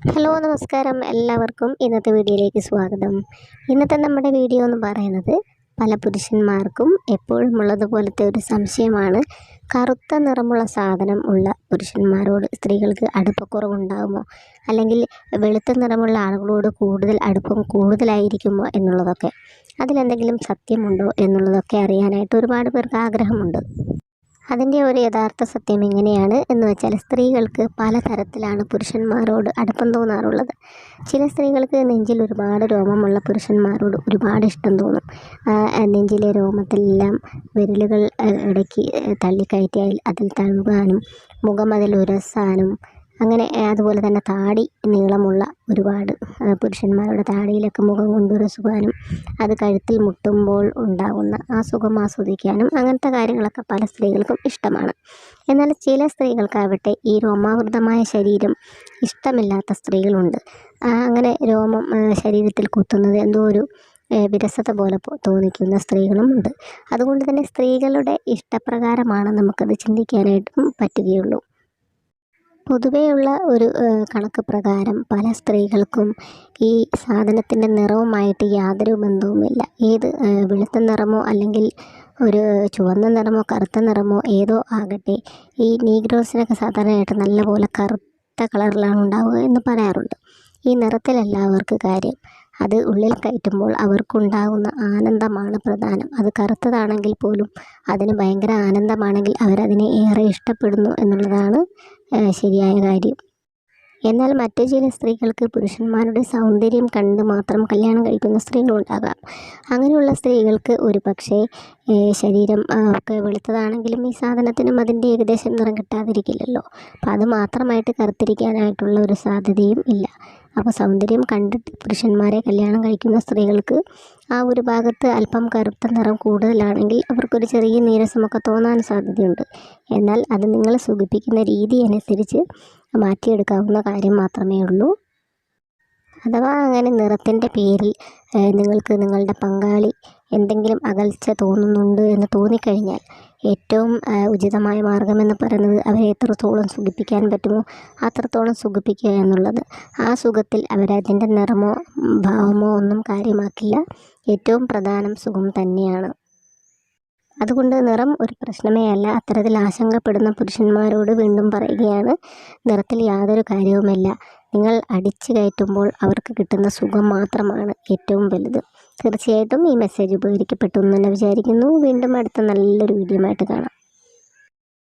Hello നമസ്കാരം. എല്ലാവർക്കും ഇന്നത്തെ വീഡിയോയിലേക്ക് സ്വാഗതം. ഇന്നത്തെ നമ്മുടെ വീഡിയോ എന്ന് പറയുന്നത് പല പുരുഷന്മാർക്കും എപ്പോഴും ഉള്ളതുപോലത്തെ ഒരു സംശയമാണ്. കറുത്ത നിറമുള്ള സാധനം ഉള്ള പുരുഷന്മാരോട് സ്ത്രീകൾക്ക് അടുപ്പക്കുറവുണ്ടാകുമോ അല്ലെങ്കിൽ വെളുത്ത നിറമുള്ള ആളുകളോട് കൂടുതൽ അടുപ്പം കൂടുതലായിരിക്കുമോ എന്നുള്ളതൊക്കെ. അതിലെന്തെങ്കിലും സത്യമുണ്ടോ എന്നുള്ളതൊക്കെ അറിയാനായിട്ട് ഒരുപാട് പേർക്ക് ആഗ്രഹമുണ്ട്. അതിന്റെ ഒരു യഥാർത്ഥ സത്യം എങ്ങനെയാണ് എന്ന് വെച്ചാൽ സ്ത്രീകൾക്ക് പലതരത്തിലാണ് പുരുഷന്മാരോട് അടുപ്പം തോന്നാറുള്ളത്. ചില സ്ത്രീകൾക്ക് നെഞ്ചിൽ ഒരുപാട് രോമമുള്ള പുരുഷന്മാരോട് ഒരുപാട് ഇഷ്ടം തോന്നും. നെഞ്ചിലെ രോമത്തിലെല്ലാം വിരലുകൾ ഇടയ്ക്ക് തള്ളിക്കയറ്റിയാൽ അതിൽ തഴുകാനും മുഖം അതിൽ ഉരസാനും അങ്ങനെ അതുപോലെ തന്നെ താടി നീളമുള്ള ഒരുപാട് പുരുഷന്മാരുടെ താടിയിലൊക്കെ മുഖം കൊണ്ടൊരു സുഖാനും അത് കഴുത്തിൽ മുട്ടുമ്പോൾ ഉണ്ടാകുന്ന ആ സുഖം ആസ്വദിക്കാനും അങ്ങനത്തെ കാര്യങ്ങളൊക്കെ പല സ്ത്രീകൾക്കും ഇഷ്ടമാണ്. എന്നാൽ ചില സ്ത്രീകൾക്കാവട്ടെ ഈ രോമാവൃതമായ ശരീരം ഇഷ്ടമില്ലാത്ത സ്ത്രീകളുണ്ട്. അങ്ങനെ രോമം ശരീരത്തിൽ കുത്തുന്നത് എന്തോ ഒരു വിരസത പോലെ തോന്നിക്കുന്ന സ്ത്രീകളും ഉണ്ട്. അതുകൊണ്ട് തന്നെ സ്ത്രീകളുടെ ഇഷ്ടപ്രകാരമാണ് നമുക്കത് ചിന്തിക്കാനായിട്ടും പറ്റുകയുള്ളൂ. പൊതുവെയുള്ള ഒരു കണക്ക് പ്രകാരം പല സ്ത്രീകൾക്കും ഈ സാധനത്തിന്റെ നിറവുമായിട്ട് യാതൊരു ബന്ധവുമില്ല. ഏത് വെളുത്ത നിറമോ അല്ലെങ്കിൽ ഒരു ചുവന്ന നിറമോ കറുത്ത നിറമോ ഏതോ ആകട്ടെ ഈ നീഗ്രോസിനൊക്കെ സാധാരണയായിട്ട് നല്ലപോലെ കറുത്ത കളറിലാണ് ഉണ്ടാവുക എന്ന് പറയാറുണ്ട്. ഈ നിറത്തിലല്ല അവർക്ക് കാര്യം. അത് ഉള്ളിൽ കയറ്റുമ്പോൾ അവർക്കുണ്ടാകുന്ന ആനന്ദമാണ് പ്രധാനം. അത് കറുത്തതാണെങ്കിൽ പോലും അതിന് ഭയങ്കര ആനന്ദമാണെങ്കിൽ അവരതിനെ ഏറെ ഇഷ്ടപ്പെടുന്നു എന്നുള്ളതാണ് ശരിയായ കാര്യം. എന്നാൽ മറ്റു ചില സ്ത്രീകൾക്ക് പുരുഷന്മാരുടെ സൗന്ദര്യം കണ്ട് മാത്രം കല്യാണം കഴിക്കുന്ന സ്ത്രീകളുണ്ടാകാം അങ്ങനെയുള്ള സ്ത്രീകൾക്ക് ഒരു പക്ഷേ ശരീരം ഒക്കെ വെളുത്തതാണെങ്കിലും ഈ സാധനത്തിനും അതിന്റെ ഏകദേശം നിറം കിട്ടാതിരിക്കില്ലല്ലോ. അപ്പോൾ അത് മാത്രമായിട്ട് കറുത്തിരിക്കാനായിട്ടുള്ള ഒരു സാധ്യതയും ഇല്ല. അപ്പോൾ സൗന്ദര്യം കണ്ടിട്ട് പുരുഷന്മാരെ കല്യാണം കഴിക്കുന്ന സ്ത്രീകൾക്ക് ആ ഒരു ഭാഗത്ത് അല്പം കറുത്ത നിറം കൂടുതലാണെങ്കിൽ അവർക്കൊരു ചെറിയ നീരസമൊക്കെ തോന്നാൻ സാധ്യതയുണ്ട്. എന്നാൽ അത് നിങ്ങൾ സുഖിപ്പിക്കുന്ന രീതി അനുസരിച്ച് മാറ്റിയെടുക്കാവുന്ന കാര്യം മാത്രമേ ഉള്ളൂ. അഥവാ അങ്ങനെ നിറത്തിന്റെ പേരിൽ നിങ്ങൾക്ക് നിങ്ങളുടെ പങ്കാളി എന്തെങ്കിലും അകൽച്ച തോന്നുന്നുണ്ട് എന്ന് തോന്നിക്കഴിഞ്ഞാൽ ഏറ്റവും ഉചിതമായ മാർഗമെന്ന് പറയുന്നത് അവരെ എത്രത്തോളം സുഖിപ്പിക്കാൻ പറ്റുമോ അത്രത്തോളം സുഖിപ്പിക്കുക എന്നുള്ളത്. ആ സുഖത്തിൽ അവരതിന്റെ നിറമോ ഭാവമോ ഒന്നും കാര്യമാക്കില്ല. ഏറ്റവും പ്രധാനം സുഖം തന്നെയാണ്. അതുകൊണ്ട് നിറം ഒരു പ്രശ്നമേ അല്ല. അത്തരത്തിൽ ആശങ്കപ്പെടുന്ന പുരുഷന്മാരോട് വീണ്ടും പറയുകയാണ് നിറത്തിൽ യാതൊരു കാര്യവുമില്ല. നിങ്ങൾ അടിച്ചു കയറ്റുമ്പോൾ അവർക്ക് കിട്ടുന്ന സുഖം മാത്രമാണ് ഏറ്റവും വലുത്. തീർച്ചയായിട്ടും ഈ മെസ്സേജ് ഉപകരിക്കപ്പെട്ടു എന്ന് തന്നെ വിചാരിക്കുന്നു. വീണ്ടും അടുത്ത നല്ലൊരു വീഡിയോ ആയിട്ട് കാണാം.